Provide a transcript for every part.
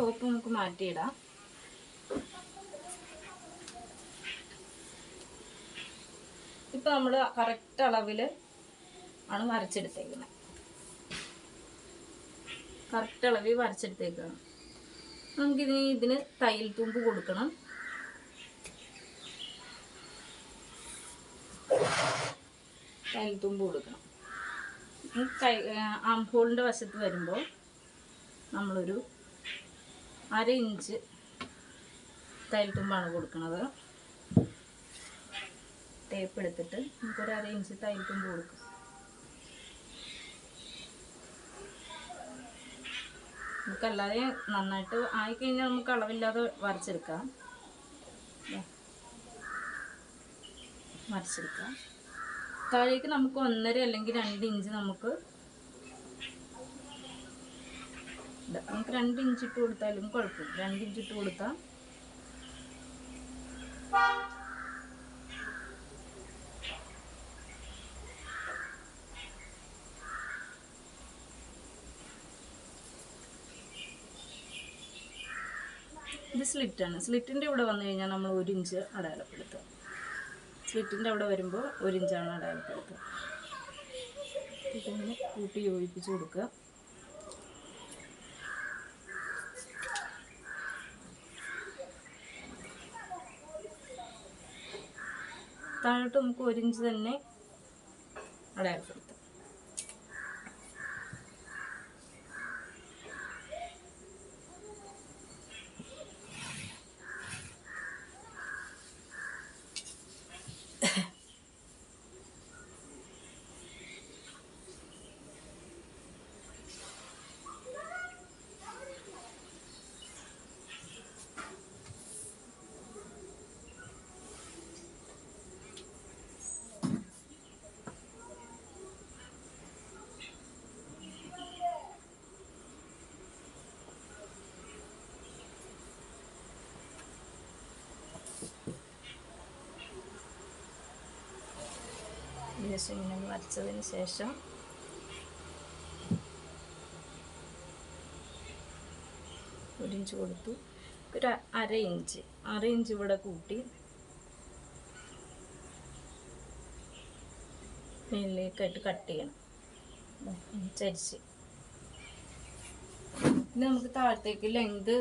Top നമുക്ക് മാറ്റിയിടാം ഇപ്പം നമ്മൾ കറക്റ്റ് അളവിൽ ആണ് വരച്ചെടുത്തേക്കുന്നത് കറക്റ്റ് അളവിൽ വരച്ചെടുത്തേക്കാണ്. നമുക്കിതിന് ഇതിന് തയ്യൽ തുമ്പ് കൊടുക്കണം. തയ്യൽ തുമ്പ് കൊടുക്കണം. കൈ ആംഹോളിന്റെ വശത്ത് വരുമ്പോൾ നമ്മളൊരു അര ഇഞ്ച് തൈൽത്തുമ്പാണ് തുമ്പാണ് കൊടുക്കുന്നത് ടേപ്പ് എടുത്തിട്ട് നമുക്കൊരു അര ഇഞ്ച് തൈൽത്തുമ്പ് തുമ്പ് കൊടുക്കും. നമുക്കല്ലാതെ നന്നായിട്ട് ആയിക്കഴിഞ്ഞാൽ നമുക്ക് അളവില്ലാതെ വരച്ചെടുക്കാം. വരച്ചെടുക്കാം. താഴേക്ക് നമുക്ക് ഒന്നര അല്ലെങ്കിൽ രണ്ട് ഇഞ്ച് നമുക്ക് നമുക്ക് രണ്ട് ഇഞ്ച് ഇട്ട് കൊടുത്താലും കുഴപ്പമില്ല രണ്ട് ഇഞ്ച് ഇട്ട് കൊടുത്താൽ ഇത് സ്ലിറ്റാണ്. സ്ലിറ്റിന്റെ ഇവിടെ വന്നു കഴിഞ്ഞാൽ നമ്മൾ ഒരു ഇഞ്ച് അടയാളപ്പെടുത്തുക. സ്ലിറ്റിന്റെ അവിടെ വരുമ്പോൾ ഒരു ഇഞ്ചാണ് അടയാളപ്പെടുത്തുക. കൂട്ടി യോജിപ്പിച്ച് കൊടുക്കുക. താഴോട്ട് നമുക്ക് ഒരു ഇഞ്ച് തന്നെ അടയാളപ്പെടുത്താം. ഇങ്ങനെ വരച്ചതിന് ശേഷം ഒരു ഇഞ്ച് കൊടുത്തു. ഒരു അര ഇഞ്ച് അര ഇഞ്ച് ഇവിടെ കൂട്ടി മേലിലേക്കായിട്ട് കട്ട് ചെയ്യണം. ചരിച്ച്. ഇനി നമുക്ക് താഴത്തേക്ക് ലെങ്ത്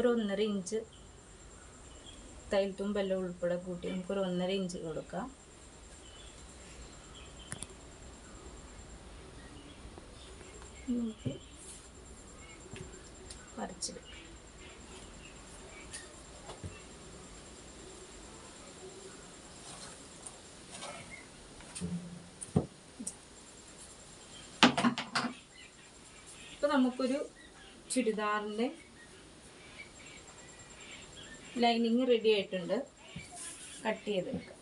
ഒരു ഒന്നര ഇഞ്ച് തുമ്പെല്ലാം ഉൾപ്പെടെ കൂട്ടി നമുക്കൊരു ഒന്നര ഇഞ്ച് കൊടുക്കാം. നമുക്ക് ഇപ്പൊ നമുക്കൊരു ചുരിദാറിന്റെ ലൈനിങ് റെഡി ആയിട്ടുണ്ട്. കട്ട് ചെയ്തെടുക്കാം.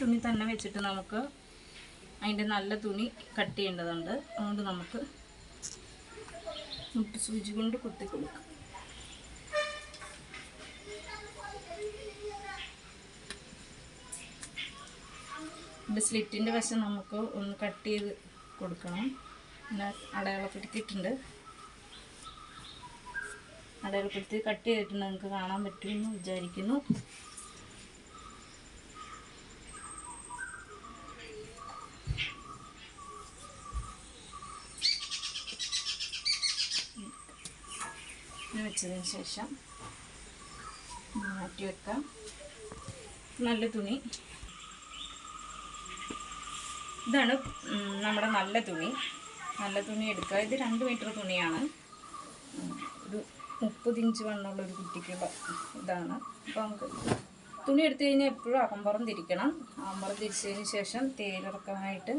തുണി തന്നെ വെച്ചിട്ട് നമുക്ക് അതിന്റെ നല്ല തുണി കട്ട് ചെയ്യേണ്ടതുണ്ട്. അതുകൊണ്ട് നമുക്ക് മുട്ട് സൂചി കൊണ്ട് കുത്തി കൊടുക്കാം. ഇവിടെ സ്ലിറ്റിന്റെ വശം നമുക്ക് ഒന്ന് കട്ട് ചെയ്ത് കൊടുക്കണം. പിന്നെ അടയാളപ്പെടുത്തിയിട്ടുണ്ട്. അടയാളപ്പെടുത്തി കട്ട് ചെയ്തിട്ടുണ്ട് നിങ്ങൾക്ക് കാണാൻ പറ്റുമെന്ന് വിചാരിക്കുന്നു. വെച്ചതിന് ശേഷം മാറ്റി വെക്കാം. നല്ല തുണി. ഇതാണ് നമ്മുടെ നല്ല തുണി. നല്ല തുണി എടുക്കുക. ഇത് രണ്ട് മീറ്റർ തുണിയാണ്. ഒരു മുപ്പത് ഇഞ്ച് വണ്ണമുള്ള ഒരു കുട്ടിക്കുള്ള ഇതാണ്. അപ്പോൾ നമുക്ക് തുണി എടുത്തു കഴിഞ്ഞാൽ എപ്പോഴും അകമ്പറം തിരിക്കണം. അകമ്പറം തിരിച്ചതിന് ശേഷം തേരിറക്കാനായിട്ട്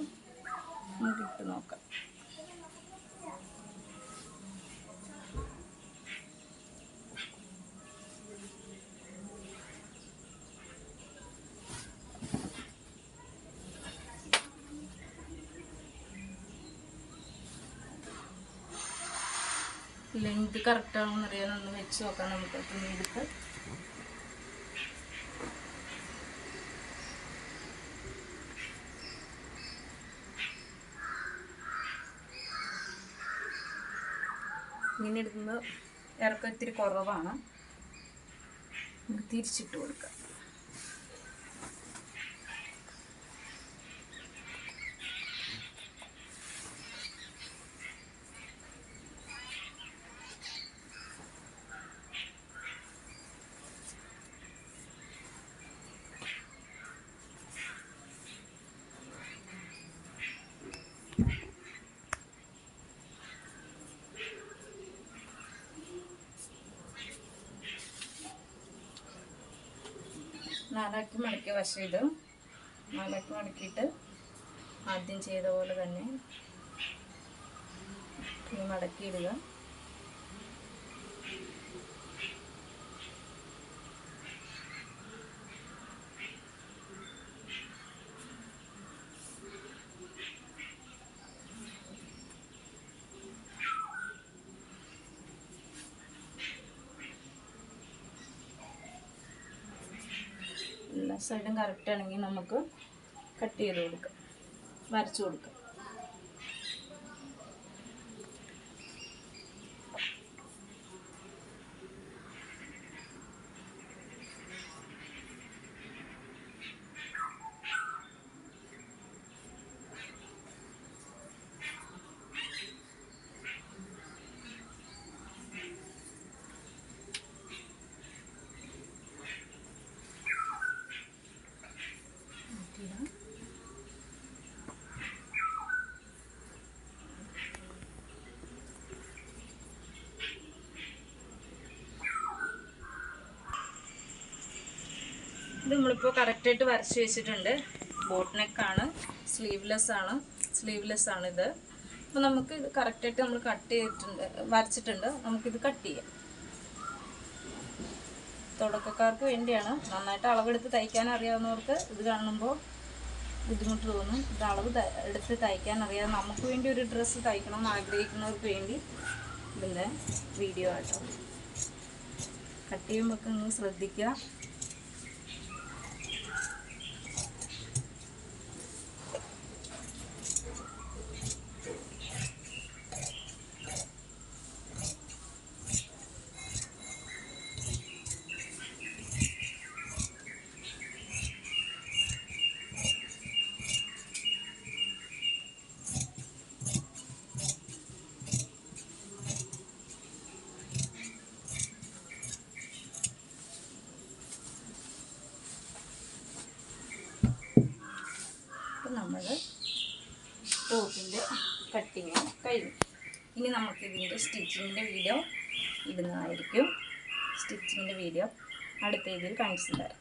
നമുക്ക് ഇട്ട് നോക്കാം. ലെങ്ത് കറക്റ്റ് ആണോ എന്നറിയാൻ ഒന്ന് വെച്ച് നോക്കാം നമുക്ക് തുണിയെടുത്ത് ഇങ്ങനെ എടുക്കുമ്പോൾ ഇറക്കം ഇത്തിരി കുറവാണ്. തിരിച്ചിട്ട് കൊടുക്കാം. നാലാക്കി മടക്കിയ വശം ഇത് നാലാക്കി മടക്കിയിട്ട് ആദ്യം ചെയ്ത പോലെ തന്നെ മടക്കി മടക്കിയിടുക സൈഡും കറക്റ്റ് ആണെങ്കിൽ നമുക്ക് കട്ട് ചെയ്ത് കൊടുക്കാം. വരച്ചു കൊടുക്കാം മാറ്റിയിടാം ഇത് നമ്മളിപ്പോൾ കറക്റ്റായിട്ട് വരച്ച് വെച്ചിട്ടുണ്ട്. ബോട്ട് നെക്കാണ് സ്ലീവ്ലെസ് ആണ്. സ്ലീവ്ലെസ് ആണ് ഇത്. അപ്പോൾ നമുക്ക് ഇത് കറക്റ്റായിട്ട് നമ്മൾ കട്ട് ചെയ്തിട്ടുണ്ട് വരച്ചിട്ടുണ്ട്. നമുക്കിത് കട്ട് ചെയ്യാം. തുടക്കക്കാർക്ക് വേണ്ടിയാണ്. നന്നായിട്ട് അളവെടുത്ത് തയ്ക്കാൻ അറിയാവുന്നവർക്ക് ഇത് കാണുമ്പോൾ ബുദ്ധിമുട്ട് തോന്നും. ഇത് അളവ് എടുത്ത് തയ്ക്കാൻ അറിയാം നമുക്ക് വേണ്ടി ഒരു ഡ്രസ്സ് തയ്ക്കണം എന്ന് ആഗ്രഹിക്കുന്നവർക്ക് വേണ്ടി ഇതിന്റെ വീഡിയോ ആട്ടോ. കട്ട് ചെയ്യുമ്പോൾ ശ്രദ്ധിക്കുക. കട്ടിങ് കഴിഞ്ഞു. ഇനി നമുക്ക് നമുക്കിതിന്റെ സ്റ്റിച്ചിങ്ങിന്റെ വീഡിയോ ഇടുന്നതായിരിക്കും. സ്റ്റിച്ചിങ്ങിന്റെ വീഡിയോ അടുത്ത ഇതിൽ കാണിച്ചു തരാം